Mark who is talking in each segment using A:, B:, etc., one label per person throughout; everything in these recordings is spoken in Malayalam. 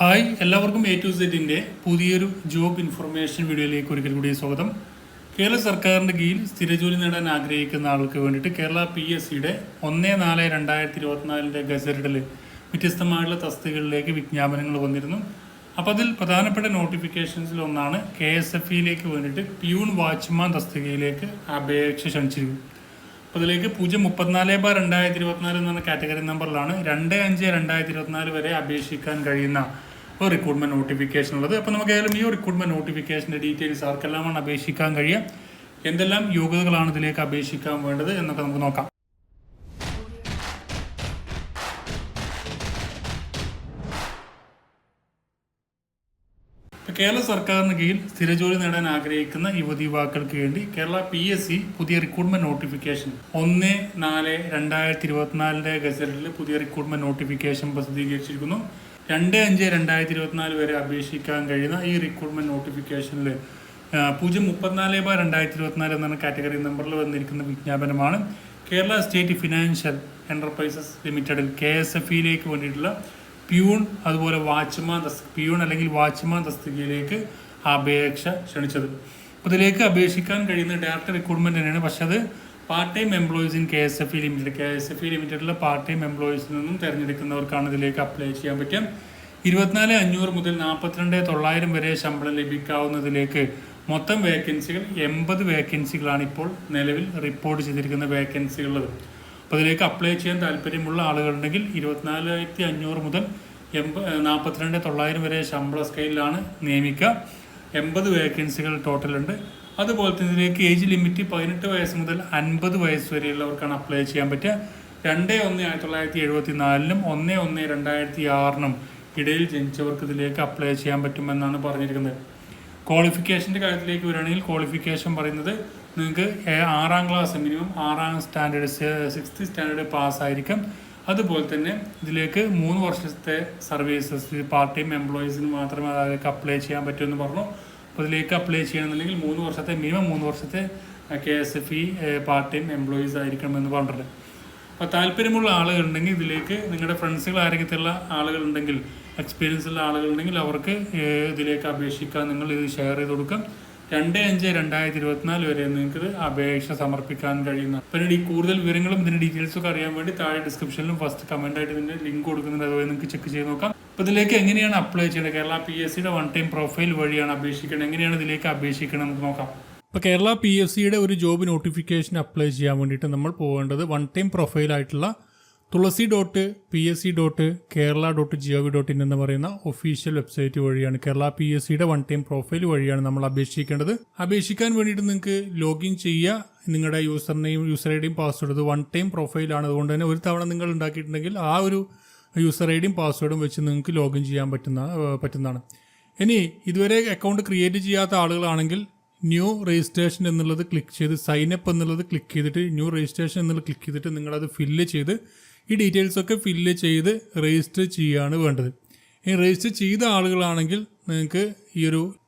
A: ഹായ് എല്ലാവർക്കും എ ടു സെറ്റിന്റെ പുതിയൊരു ജോബ് ഇൻഫർമേഷൻ വീഡിയോയിലേക്ക് ഒരിക്കൽ കൂടി സ്വാഗതം. കേരള സർക്കാരിന്റെ കീഴിൽ സ്ഥിരജോലി നേടാൻ ആഗ്രഹിക്കുന്ന ആൾക്ക് വേണ്ടിയിട്ട് കേരള പി എസ് സിയുടെ ഒന്ന് നാല് രണ്ടായിരത്തി ഇരുപത്തിനാലിന്റെ ഗസറ്റഡിൽ വ്യത്യസ്തമായിട്ടുള്ള തസ്തികളിലേക്ക് വിജ്ഞാപനങ്ങൾ വന്നിരുന്നു. അപ്പോൾ അതിൽ പ്രധാനപ്പെട്ട നോട്ടിഫിക്കേഷൻസിൽ ഒന്നാണ് കെ എസ് എഫ് ഇയിലേക്ക് വേണ്ടിയിട്ട് പ്യൂൺ വാച്ച്മാൻ തസ്തികയിലേക്ക് അപേക്ഷ ക്ഷണിച്ചിരുന്നു അപ്പോൾ ഇതിലേക്ക് പൂജ്യം മുപ്പത്തിനാല് ബാർ രണ്ടായിരത്തി ഇരുപത്തിനാല് എന്ന കാറ്റഗറി നമ്പറിലാണ് രണ്ട് അഞ്ച് രണ്ടായിരത്തി ഇരുപത്തിനാല് വരെ അപേക്ഷിക്കാൻ കഴിയുന്ന ഒരു റിക്രൂട്ട്മെന്റ് നോട്ടിഫിക്കേഷൻ ഉള്ളത്. അപ്പോൾ നമുക്ക് ഏതായാലും ഈ റിക്രൂട്ട്മെന്റ് നോട്ടിഫിക്കേഷന്റെ ഡീറ്റെയിൽസ് ആർക്കെല്ലാമാണ് അപേക്ഷിക്കാൻ കഴിയുക? എന്തെല്ലാം യോഗ്യതകളാണ് ഇതിലേക്ക് അപേക്ഷിക്കാൻ വേണ്ടത് എന്നൊക്കെ നമുക്ക് നോക്കാം. കേരള സർക്കാരിന് കീഴിൽ സ്ഥിരജോലി നേടാൻ ആഗ്രഹിക്കുന്ന യുവതി യുവാക്കൾക്ക് വേണ്ടി കേരള പി എസ് സി പുതിയ റിക്രൂട്ട്മെന്റ് നോട്ടിഫിക്കേഷൻ ഒന്ന് നാല് രണ്ടായിരത്തി ഇരുപത്തിനാലിന്റെ ഗസറ്റിൽ പുതിയ റിക്രൂട്ട്മെന്റ് നോട്ടിഫിക്കേഷൻ പ്രസിദ്ധീകരിച്ചിരിക്കുന്നു. രണ്ട് അഞ്ച് രണ്ടായിരത്തി ഇരുപത്തിനാല് വരെ അപേക്ഷിക്കാൻ കഴിയുന്ന ഈ റിക്രൂട്ട്മെന്റ് നോട്ടിഫിക്കേഷനിൽ പൂജ്യം മുപ്പത്തിനാല് ബാർ രണ്ടായിരത്തി ഇരുപത്തിനാല് എന്നാണ് കാറ്റഗറി നമ്പറിൽ വന്നിരിക്കുന്ന വിജ്ഞാപനമാണ്. കേരള സ്റ്റേറ്റ് ഫിനാൻഷ്യൽ എന്റർപ്രൈസസ് ലിമിറ്റഡിൽ കെ എസ് എഫ് ഇയിലേക്ക് വേണ്ടിയിട്ടുള്ള പ്യൂൺ അതുപോലെ വാച്ച്മാൻ തസ്തി പ്യൂൺ അല്ലെങ്കിൽ വാച്ച്മാൻ തസ്തികയിലേക്ക് അപേക്ഷ ക്ഷണിച്ചത്. അപ്പോൾ ഇതിലേക്ക് അപേക്ഷിക്കാൻ കഴിയുന്ന ഡയറക്റ്റ് റിക്രൂട്ട്മെന്റ് തന്നെയാണ്. പക്ഷേ അത് part time employees in K S F E limited K S F E ലിമിറ്റഡിലെ part time എംപ്ലോയീസിൽ നിന്നും തിരഞ്ഞെടുക്കുന്നവർക്കാണ് ഇതിലേക്ക് അപ്ലൈ ചെയ്യാൻ പറ്റും ഇരുപത്തിനാല് അഞ്ഞൂറ് മുതൽ നാൽപ്പത്തിരണ്ട് തൊള്ളായിരം വരെ ശമ്പളം ലഭിക്കാവുന്നതിലേക്ക് മൊത്തം വേക്കൻസികൾ എൺപത് വേക്കൻസികളാണ് ഇപ്പോൾ നിലവിൽ റിപ്പോർട്ട് ചെയ്തിരിക്കുന്ന വേക്കൻസികളുള്ളത് അപ്പോൾ അതിലേക്ക് അപ്ലൈ ചെയ്യാൻ താല്പര്യമുള്ള ആളുകളുണ്ടെങ്കിൽ ഇരുപത്തിനാലായിരത്തി അഞ്ഞൂറ് മുതൽ എൺപ നാൽപ്പത്തിരണ്ട് തൊള്ളായിരം വരെ ശമ്പള സ്കെയിലാണ് നിയമിക്കുക. എൺപത് വേക്കൻസികൾ ടോട്ടലുണ്ട് അതുപോലെ തന്നെ ഏജ് ലിമിറ്റ് പതിനെട്ട് വയസ്സ് മുതൽ അൻപത് വയസ്സ് വരെയുള്ളവർക്കാണ് അപ്ലൈ ചെയ്യാൻ പറ്റുക. രണ്ട് ഒന്ന് ആയിരത്തി തൊള്ളായിരത്തി എഴുപത്തി നാലിനും ഒന്ന് ഒന്ന് രണ്ടായിരത്തി ആറിനും ഇടയിൽ ജനിച്ചവർക്ക് ഇതിലേക്ക് അപ്ലൈ ചെയ്യാൻ പറ്റുമെന്നാണ് പറഞ്ഞിരിക്കുന്നത്. ക്വാളിഫിക്കേഷന്റെ കാര്യത്തിലേക്ക് വരികയാണെങ്കിൽ ക്വാളിഫിക്കേഷൻ പറയുന്നത് നിങ്ങൾക്ക് ആറാം ക്ലാസ് മിനിമം ആറാം സ്റ്റാൻഡേർഡ് സിക്സ്ത് സ്റ്റാൻഡേർഡ് പാസ് ആയിരിക്കും. അതുപോലെ തന്നെ ഇതിലേക്ക് മൂന്ന് വർഷത്തെ സർവീസസ് പാർട്ട് ടൈം എംപ്ലോയീസിന് മാത്രമേ അതിലേക്ക് അപ്ലൈ ചെയ്യാൻ പറ്റുമെന്ന് പറഞ്ഞു. ഇതിലേക്ക് അപ്ലൈ ചെയ്യണമെന്നുണ്ടെങ്കിൽ മൂന്ന് വർഷത്തെ മിനിമം മൂന്ന് വർഷത്തെ K S F E part time employees ആയിരിക്കണം എന്ന് പറഞ്ഞിട്ടുണ്ട്. അപ്പോൾ താല്പര്യമുള്ള ആളുകളുണ്ടെങ്കിൽ ഇതിലേക്ക് നിങ്ങളുടെ ഫ്രണ്ട്സുകൾ ആരെങ്കിലുള്ള ആളുകളുണ്ടെങ്കിൽ എക്സ്പീരിയൻസ് ഉള്ള ആളുകളുണ്ടെങ്കിൽ അവർക്ക് ഇതിലേക്ക് അപേക്ഷിക്കാൻ നിങ്ങൾ ഇത് ഷെയർ ചെയ്ത് കൊടുക്കാം. രണ്ട് അഞ്ച് രണ്ടായിരത്തി ഇരുപത്തിനാല് വരെ നിങ്ങൾക്ക് അപേക്ഷ സമർപ്പിക്കാൻ കഴിയുന്ന പിന്നീട് ഈ കൂടുതൽ വിവരങ്ങളും ഇതിന്റെ ഡീറ്റെയിൽസ് ഒക്കെ അറിയാൻ വേണ്ടി താഴെ ഡിസ്ക്രിപ്ഷനിലും ഫസ്റ്റ് കമന്റായിട്ട് ഇതിന്റെ ലിങ്ക് കൊടുക്കുന്നുണ്ട്. അതുപോലെ നിങ്ങൾക്ക് ചെക്ക് ചെയ്ത് നോക്കാം. അപ്പോൾ ഇതിലേക്ക് എങ്ങനെയാണ് അപ്ലൈ ചെയ്യേണ്ടത്? കേരള പി എസ് സിയുടെ വൺ ടൈം പ്രൊഫൈൽ വഴിയാണ് അപേക്ഷിക്കേണ്ടത് എങ്ങനെയാണ് ഇതിലേക്ക് അപേക്ഷിക്കണം നമുക്ക് നോക്കാം. ഇപ്പോൾ കേരള പി എസ് സിയുടെ ഒരു ജോബ് നോട്ടിഫിക്കേഷൻ അപ്ലൈ ചെയ്യാൻ വേണ്ടിയിട്ട് നമ്മൾ പോകേണ്ടത് one time പ്രൊഫൈലായിട്ടുള്ള Thulasi dot P S C dot Kerala dot G O V dot in എന്ന് പറയുന്ന ഒഫീഷ്യൽ വെബ്സൈറ്റ് വഴിയാണ് കേരള പി എസ് സിയുടെ വൺ ടൈം പ്രൊഫൈൽ വഴിയാണ് നമ്മൾ അപേക്ഷിക്കേണ്ടത്. അപേക്ഷിക്കാൻ വേണ്ടിയിട്ട് നിങ്ങൾക്ക് ലോഗിൻ ചെയ്യുക നിങ്ങളുടെ യൂസർ നെയിം യൂസർ ഐ ഡിയും പാസ്വേഡ് വൺ ടൈം പ്രൊഫൈലാണ് അതുകൊണ്ട് തന്നെ ഒരു തവണ നിങ്ങൾ ഉണ്ടാക്കിയിട്ടുണ്ടെങ്കിൽ ആ ഒരു യൂസർ ഐ ഡിയും പാസ്വേഡും വെച്ച് നിങ്ങൾക്ക് ലോഗിൻ ചെയ്യാൻ പറ്റുന്ന പറ്റുന്നതാണ്. ഇനി ഇതുവരെ അക്കൗണ്ട് ക്രിയേറ്റ് ചെയ്യാത്ത ആളുകളാണെങ്കിൽ ന്യൂ രജിസ്ട്രേഷൻ എന്നുള്ളത് ക്ലിക്ക് ചെയ്ത് സൈൻ അപ്പ് എന്നുള്ളത് ക്ലിക്ക് ചെയ്തിട്ട് ന്യൂ രജിസ്ട്രേഷൻ എന്നുള്ളത് ക്ലിക്ക് ചെയ്തിട്ട് നിങ്ങളത് ഫില്ല് ചെയ്ത് ഈ ഡീറ്റെയിൽസ് ഒക്കെ ഫില്ല് ചെയ്ത് രജിസ്റ്റർ ചെയ്യുകയാണ് വേണ്ടത്. ഇനി രജിസ്റ്റർ ചെയ്ത ആളുകളാണെങ്കിൽ നിങ്ങൾക്ക് ഈ ഒരു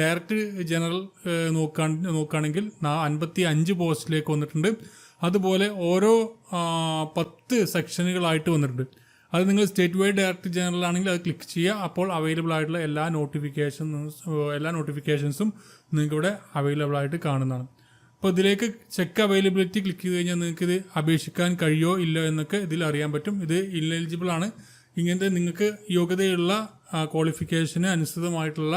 A: ഡയറക്റ്റ് ജനറൽ നോക്കാൻ നോക്കുകയാണെങ്കിൽ അൻപത്തി അഞ്ച് പോസ്റ്റിലേക്ക് വന്നിട്ടുണ്ട്. അതുപോലെ ഓരോ പത്ത് സെക്ഷനുകളായിട്ട് വന്നിട്ടുണ്ട്. അത് നിങ്ങൾ സ്റ്റേറ്റ് വൈഡ് ഡയറക്ടർ ജനറൽ ആണെങ്കിൽ അത് ക്ലിക്ക് ചെയ്യുക. അപ്പോൾ അവൈലബിൾ ആയിട്ടുള്ള എല്ലാ നോട്ടിഫിക്കേഷൻ എല്ലാ നോട്ടിഫിക്കേഷൻസും നിങ്ങൾക്ക് ഇവിടെ അവൈലബിൾ ആയിട്ട് കാണുന്നതാണ്. അപ്പോൾ ഇതിലേക്ക് ചെക്ക് അവൈലബിലിറ്റി ക്ലിക്ക് ചെയ്ത് കഴിഞ്ഞാൽ നിങ്ങൾക്ക് ഇത് അപേക്ഷിക്കാൻ കഴിയോ ഇല്ലോ എന്നൊക്കെ ഇതിൽ അറിയാൻ പറ്റും. ഇത് ഇൻഎലിജിബിൾ ആണ്. ഇങ്ങനത്തെ നിങ്ങൾക്ക് യോഗ്യതയുള്ള ക്വാളിഫിക്കേഷന് അനുസൃതമായിട്ടുള്ള